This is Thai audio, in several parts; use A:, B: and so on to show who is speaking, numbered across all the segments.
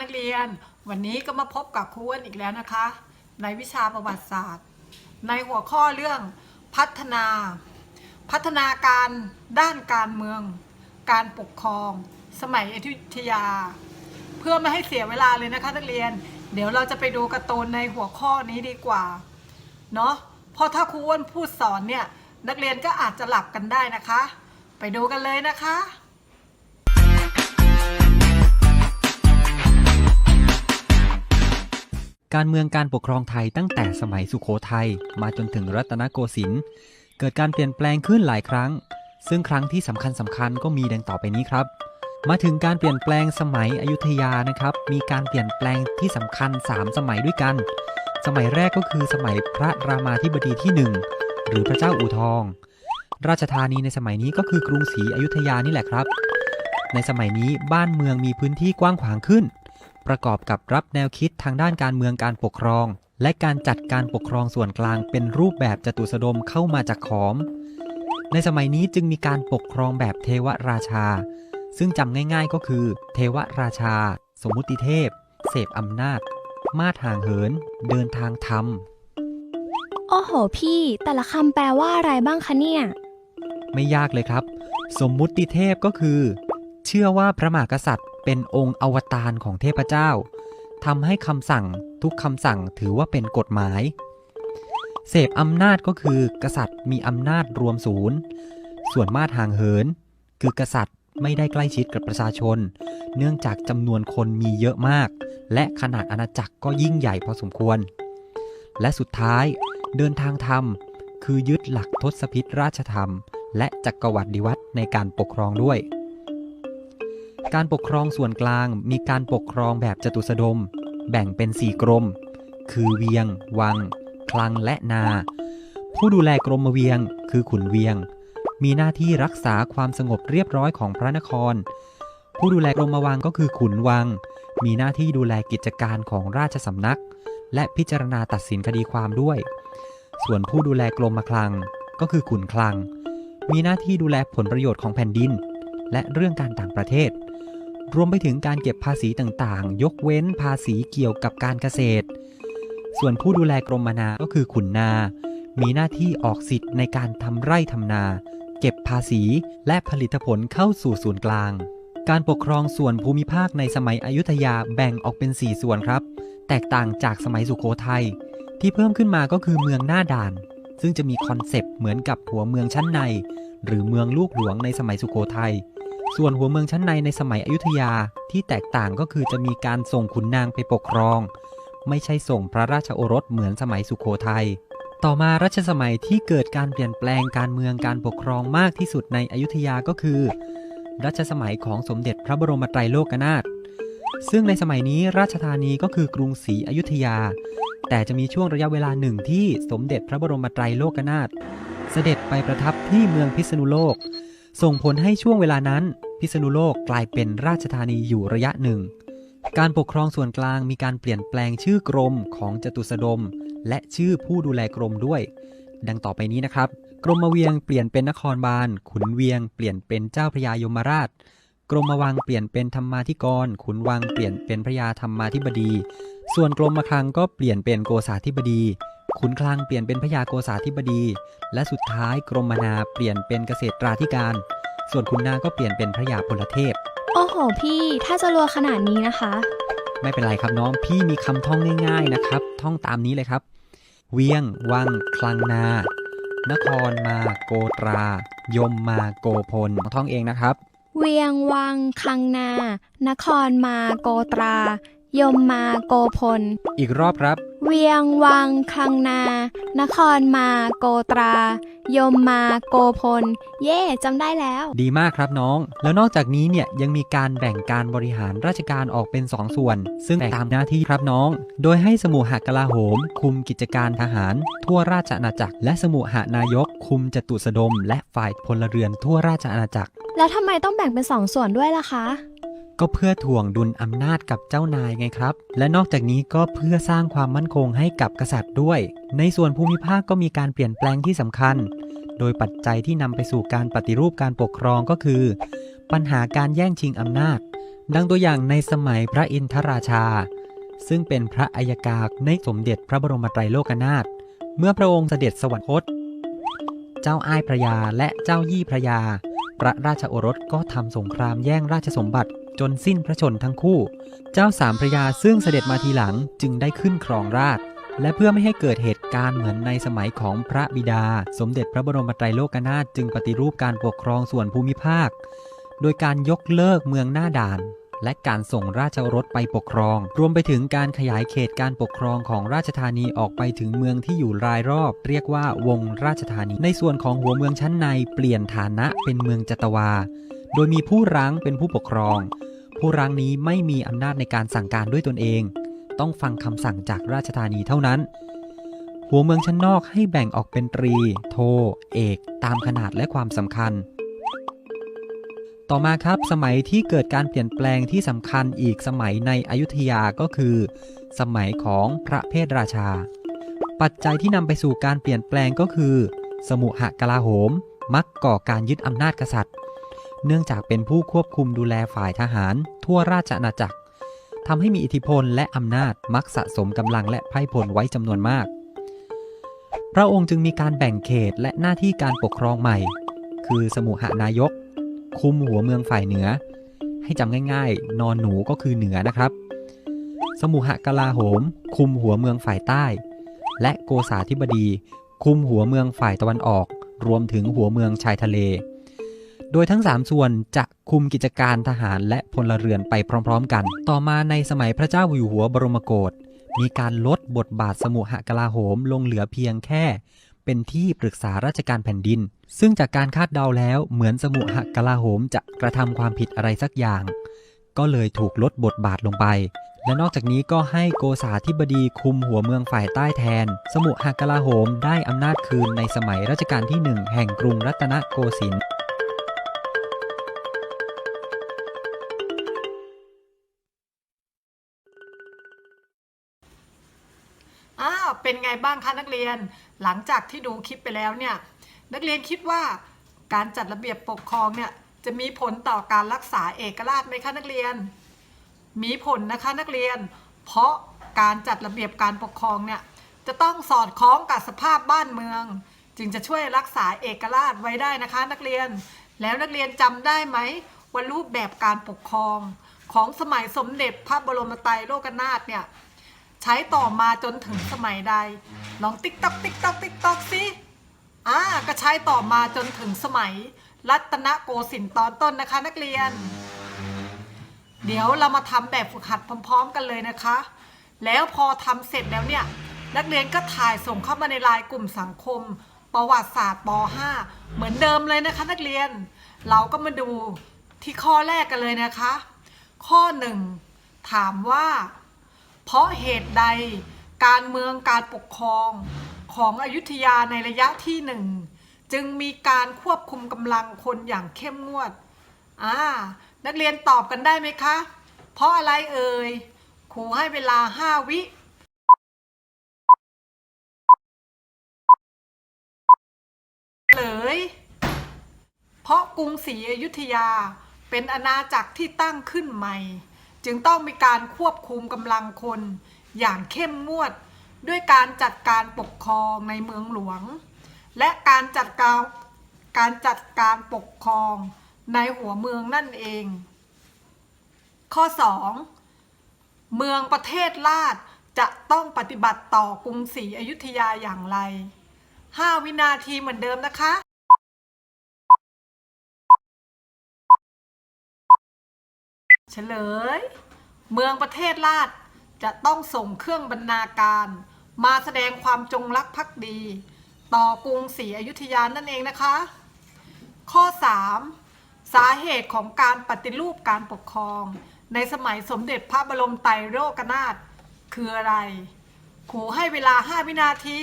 A: นักเรียน วันนี้ก็มาพบกับครูอ้วนอีกแล้วนะคะ ในวิชาประวัติศาสตร์ ในหัวข้อเรื่องพัฒนา พัฒนาการด้านการเมือง การปกครอง สมัยอยุธยา เพื่อไม่ให้เสียเวลาเลยนะคะนักเรียน เดี๋ยวเราจะไปดูการ์ตูนในหัวข้อนี้ดีกว่าเนาะเพราะถ้าครูอ้วนพูดสอนเนี่ยนักเรียนก็อาจจะหลับกันได้นะคะ ไปดูกันเลยนะคะ
B: การเมืองการปกครองไทยตั้งแต่สมัยสุขโขทัยมาจนถึงรัตนโกสินทร์เกิดการเปลี่ยนแปลงขึ้นหลายครั้ง ซึ่งครั้งที่สำคัญสำคัญก็มีดังต่อไปนี้ครับ มาถึงการเปลี่ยนแปลงสมัยอยุธยานะครับ มีการเปลี่ยนแปลงที่สำคัญ 3 สมัยด้วยกัน สมัยแรกก็คือสมัยพระรามาธิบดีที่ 1 หรือพระเจ้าอู่ทอง ราชธานีในสมัยนี้ก็คือกรุงศรีอยุธยานี่แหละครับ ในสมัยนี้บ้านเมืองมีพื้นที่กว้างขวางขึ้น ประกอบกับรับแนวคิดทางด้านการเมืองการปกครอง และการจัดการปกครองส่วนกลางเป็นรูปแบบจตุสดมเข้ามาจากขอม ในสมัยนี้จึงมีการปกครองแบบเทวราชา ซึ่งจำง่ายๆก็คือ เทวราชา สมมุติเทพ เสพอำนาจ มาดห่างเหิน เดินทางธรรม
C: โอ้โหพี่ แต่ละคำแปลว่าอะไรบ้างคะเนี่ย
B: ไม่ยากเลยครับ สมมุติเทพก็คือ เชื่อว่าพระมหากษัตริย์ เป็นองค์อวตารของเทพเจ้าทำให้คำสั่งทุกคำสั่งถือว่าเป็นกฎหมาย เสพอำนาจก็คือกษัตริย์มีอำนาจรวมศูนย์ ส่วนมาตรห่างเหิน คือกษัตริย์ไม่ได้ใกล้ชิดกับประชาชน เนื่องจากจำนวนคนมีเยอะมาก และขนาดอาณาจักรก็ยิ่งใหญ่พอสมควร และสุดท้ายเดินทางธรรม คือยึดหลักทศพิธราชธรรม และจักรวรรดิวัตในการปกครองด้วย การปกครองส่วนกลางมีการปกครองแบบจตุสดม แบ่งเป็น4กรม คือเวียง วัง คลังและนา ผู้ดูแลกรมเวียง คือขุนเวียง มีหน้าที่รักษาความสงบเรียบร้อยของพระนคร ผู้ดูแลกรมวังก็คือขุนวัง มีหน้าที่ดูแลกิจการของราชสำนัก และพิจารณาตัดสินคดีความด้วย ส่วนผู้ดูแลกรมคลังก็คือขุนคลัง มีหน้าที่ดูแลผลประโยชน์ของแผ่นดิน และเรื่องการต่างประเทศ รวมไปถึงการเก็บภาษีต่างๆ ยกเว้นภาษีเกี่ยวกับการเกษตร ส่วนผู้ดูแลกรมนา ก็คือขุนนา มีหน้าที่ออกสิทธิ์ในการทำไร่ทำนา เก็บภาษีและผลิตผลเข้าสู่ส่วนกลาง การปกครองส่วนภูมิภาคในสมัยอยุธยาแบ่งออกเป็น 4 ส่วนครับ แตกต่างจากสมัยสุขโขทัยที่เพิ่มขึ้นมาก็คือเมืองหน้าด่าน ซึ่งจะมีคอนเซปต์เหมือนกับหัวเมืองชั้นใน หรือเมืองลูกหลวงในสมัยสุขโขทัย ส่วนหัวเมืองชั้นในในสมัยอยุธยาที่แตกต่างก็คือจะมีการส่งขุนนางไปปกครอง ไม่ใช่ส่งพระราชโอรสเหมือนสมัยสุขโขทัย ต่อมารัชสมัยที่เกิดการเปลี่ยนแปลงการเมืองการปกครองมากที่สุดในอยุธยาก็คือ รัชสมัยของสมเด็จพระบรมไตรโลกนาถ ซึ่งในสมัยนี้ราชธานีก็คือกรุงศรีอยุธยา แต่จะมีช่วงระยะเวลาหนึ่งที่สมเด็จพระบรมไตรโลกนาถเสด็จไปประทับที่เมืองพิษณุโลก ส่งผลให้ช่วงเวลานั้น พิษณุโลกกลายเป็นราชธานีอยู่ระยะหนึ่ง การปกครองส่วนกลางมีการเปลี่ยนแปลงชื่อกรมของจตุสดม และชื่อผู้ดูแลกรมด้วย ดังต่อไปนี้นะครับ กรมเวียงเปลี่ยนเป็นนครบาล ขุนเวียงเปลี่ยนเป็นเจ้าพระยายมราช กรมวังเปลี่ยนเป็นธรรมาธิกร ขุนวังเปลี่ยนเป็นพระยาธรรมาธิบดี ส่วนกรมคลังก็เปลี่ยนเป็นโกษาธิบดี ขุนคลังเปลี่ยนเป็นพระยาโกษาธิบดี และสุดท้ายกรมนาเปลี่ยนเป็นเกษตราธิการ ส่วนขุนนาก็เปลี่ยนเป็นพระยาพลเทพ
C: โอ้โหพี่ ถ้าจะรัวขนาดนี้นะคะ
B: ไม่เป็นไรครับน้อง พี่มีคำท่องง่ายๆนะครับ ท่องตามนี้เลยครับ เวียง วัง คลังนา นครมาโกตรา ยมมาโกพลท่องเองนะครับ
C: เวียง วัง คลังนา นครมาโกตรา ยมมาโกพล
B: อีกรอบครับ
C: เวียงวังคลังนา นครมาโกตรา ยมมาโกพล เย่จำได้แล้ว
B: ดีมากครับน้อง แล้วนอกจากนี้เนี่ยยังมีการแบ่งการบริหารราชการออกเป็น 2 ส่วน ซึ่งแบ่งตามหน้าที่ครับน้อง โดยให้สมุหกลาโหม คุมกิจการทหาร ทั่วราชอาณาจักร และสมุหานายก คุมจตุสดม และฝ่ายพลเรือนทั่วราชอาณาจักร
C: แล้วทำไมต้องแบ่งเป็นสองส่วนด้วยล่ะคะ
B: ก็เพื่อถ่วงดุลอำนาจกับเจ้านายไงครับ และนอกจากนี้ก็เพื่อสร้างความมั่นคงให้กับกษัตริย์ด้วย ในส่วนภูมิภาคก็มีการเปลี่ยนแปลงที่สำคัญ โดยปัจจัยที่นำไปสู่การปฏิรูปการปกครองก็คือ ปัญหาการแย่งชิงอำนาจ ดังตัวอย่างในสมัยพระอินทราชา ซึ่งเป็นพระอัยการในสมเด็จพระบรมไตรโลกนาถเมื่อพระองค์เสด็จสวรรคต เจ้าอ้ายพระยาและเจ้ายี่พระยา พระราชโอรสก็ทำสงครามแย่งราชสมบัติจนสิ้นพระชนทั้งคู่ เจ้าสามพระยาซึ่งเสด็จมาทีหลังจึงได้ขึ้นครองราชและเพื่อไม่ให้เกิดเหตุการณ์เหมือนในสมัยของพระบิดา สมเด็จพระบรมไตรโลกนาถจึงปฏิรูปการปกครองส่วนภูมิภาค โดยการยกเลิกเมืองหน้าด่าน และการส่งราชรสไปปกครอง รวมไปถึงการขยายเขตการปกครองของราชธานีออกไปถึงเมืองที่อยู่รายรอบ เรียกว่าวงราชธานี ในส่วนของหัวเมืองชั้นในเปลี่ยนฐานะเป็นเมืองจัตวา โดยมีผู้รั้งเป็นผู้ปกครอง ผู้รั้งนี้ไม่มีอำนาจในการสั่งการด้วยตนเอง ต้องฟังคำสั่งจากราชธานีเท่านั้น หัวเมืองชั้นนอกให้แบ่งออกเป็นตรี โท เอก ตามขนาดและความสำคัญ ต่อมาครับสมัยที่เกิดการเปลี่ยนแปลงที่สำคัญอีกสมัยในอยุธยาก็คือ สมัยของพระเพทราชา ปัจจัยที่นำไปสู่การเปลี่ยนแปลงก็คือ สมุหกลาโหม มักก่อการยึดอำนาจกษัตริย์ เนื่องจากเป็นผู้ควบคุมดูแลฝ่ายทหาร ทั่วราชอาณาจักรทำให้มีอิทธิพลและอำนาจมักสะสมกำลังและไพ่พลไว้จำนวนมาก พระองค์จึงมีการแบ่งเขตและหน้าที่การปกครองใหม่ คือสมุหนายก คุมหัวเมืองฝ่ายเหนือ ให้จำง่ายๆ นอนหนูก็คือเหนือนะครับ สมุหกลาโหม คุมหัวเมืองฝ่ายใต้ และโกษาธิบดี คุมหัวเมืองฝ่ายตะวันออก รวมถึงหัวเมืองชายทะเล โดยทั้ง 3 ส่วนจะคุมกิจการทหารและพลเรือนไปพร้อมๆ กัน ต่อมาในสมัยพระเจ้าอยู่หัวบรมโกศมีการลดบทบาทสมุหกลาโหมลงเหลือเพียงแค่ เป็นที่ปรึกษาราชการแผ่นดิน ซึ่งจากการคาดเดาแล้วเหมือนสมุหกลาโหมจะกระทำความผิดอะไรสักอย่าง ก็เลยถูกลดบทบาทลงไป และนอกจากนี้ก็ให้โกษาธิบดีคุมหัวเมืองฝ่ายใต้แทน สมุหกลาโหมได้อำนาจคืนในสมัยรัชกาลที่หนึ่งแห่งกรุงรัตนโกสินทร์
A: อ้าวเป็นไงบ้างคะนักเรียน หลังจากที่ดูคลิปไปแล้วเนี่ย นักเรียนคิดว่าการจัดระเบียบปกครองเนี่ยจะมีผลต่อการรักษาเอกราชไหมคะนักเรียน มีผลนะคะนักเรียน เพราะการจัดระเบียบการปกครองเนี่ยจะต้องสอดคล้องกับสภาพบ้านเมือง จึงจะช่วยรักษาเอกราชไว้ได้นะคะนักเรียน แล้วนักเรียนจำได้ไหมว่ารูปแบบการปกครอง ของสมัยสมเด็จพระบรมไตรโลกนาถเนี่ยใช้ต่อมาจนถึงสมัยใด ลองติ๊กต๊อกติ๊กต๊อกติ๊กต๊อกสิ อ่าก็ใช้ต่อมาจนถึงสมัย รัตนโกสินทร์ตอนต้นนะคะ นักเรียน เดี๋ยวเรามาทำแบบฝึกหัดพร้อม ๆ กันเลยนะคะ แล้วพอทำเสร็จแล้วเนี่ย นักเรียนก็ถ่ายส่งเข้ามาในไลน์กลุ่มสังคม ประวัติศาสตร์ป .5 เหมือนเดิมเลยนะคะ นักเรียน เราก็มาดูที่ข้อแรกกันเลยนะคะ ข้อหนึ่งถามว่า เพราะเหตุใด การเมืองการปกครองของอยุธยาในระยะที่หนึ่งจึงมีการควบคุมกำลังคนอย่างเข้มงวดอ่านักเรียนตอบกันได้ไหมคะ เพราะอะไรเอ่ยครูให้เวลาห้าวิเลยเพราะกรุงศรีอยุธยาเป็นอาณาจักรที่ตั้งขึ้นใหม่ จึงต้องมีการควบคุมกำลังคน อย่างเข้มงวดด้วยการจัดการปกครองในเมืองหลวง และการจัดการการจัดการปกครองในหัวเมืองนั่นเอง ข้อ 2 เมืองประเทศลาดจะต้องปฏิบัติต่อกรุงศรีอยุธยาอย่างไร 5 วินาทีเหมือนเดิมนะคะเฉลย เมืองประเทศลาด จะต้องส่งเครื่องบรรณาการ มาแสดงความจงรักภักดี ต่อกรุงศรีอยุธยานั่นเองนะคะ ข้อ 3 สาเหตุของการปฏิรูปการปกครอง ในสมัยสมเด็จพระบรมไตรโลกนาถคืออะไรครูให้เวลา 5 วินาที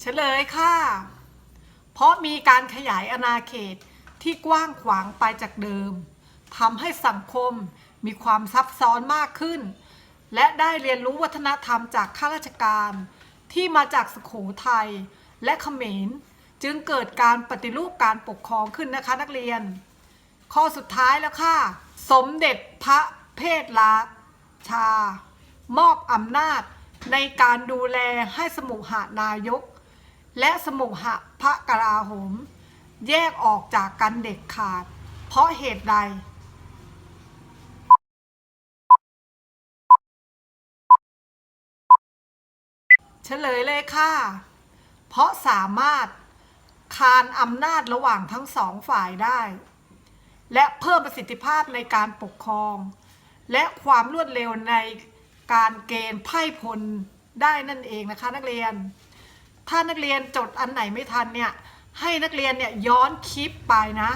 A: เฉลยค่ะ เพราะมีการขยายอาณาเขต ที่กว้างขวางไปจากเดิมทำให้สังคมมีความซับซ้อนมากขึ้น และได้เรียนรู้วัฒนธรรมจากข้าราชการ ที่มาจากสุโขทัยและเขมร จึงเกิดการปฏิรูปการปกครองขึ้นนะคะนักเรียน ข้อสุดท้ายแล้วค่ะ สมเด็จพระเพทราชา มอบอำนาจในการดูแลให้สมุหานายก และสมุหพระกราหม แยกออกจากกันเด็ดขาด เพราะเหตุใด เฉลยเลยค่ะ เพราะสามารถคานอำนาจระหว่างทั้งสองฝ่ายได้ และเพิ่มประสิทธิภาพในการปกครอง และความรวดเร็วในการเกณฑ์ไพ่พลได้นั่นเองนะคะ นักเรียน ถ้านักเรียนจดอันไหนไม่ทันเนี่ย ให้นักเรียนเนี่ยย้อนคลิปไปนะ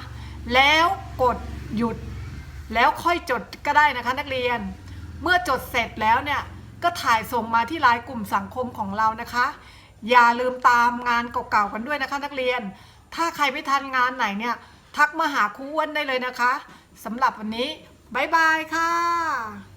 A: แล้วกดหยุด แล้วค่อยจดก็ได้นะคะนักเรียน เมื่อจดเสร็จแล้วเนี่ยก็ถ่ายส่งมาที่ไลน์กลุ่มสังคมของเรานะคะ อย่าลืมตามงานเก่าๆกันด้วยนะคะ นักเรียน ถ้าใครไม่ทันงานไหนเนี่ย ทักมาหาครูอ้วนได้เลยนะคะสำหรับวันนี้ บ๊ายบายค่ะ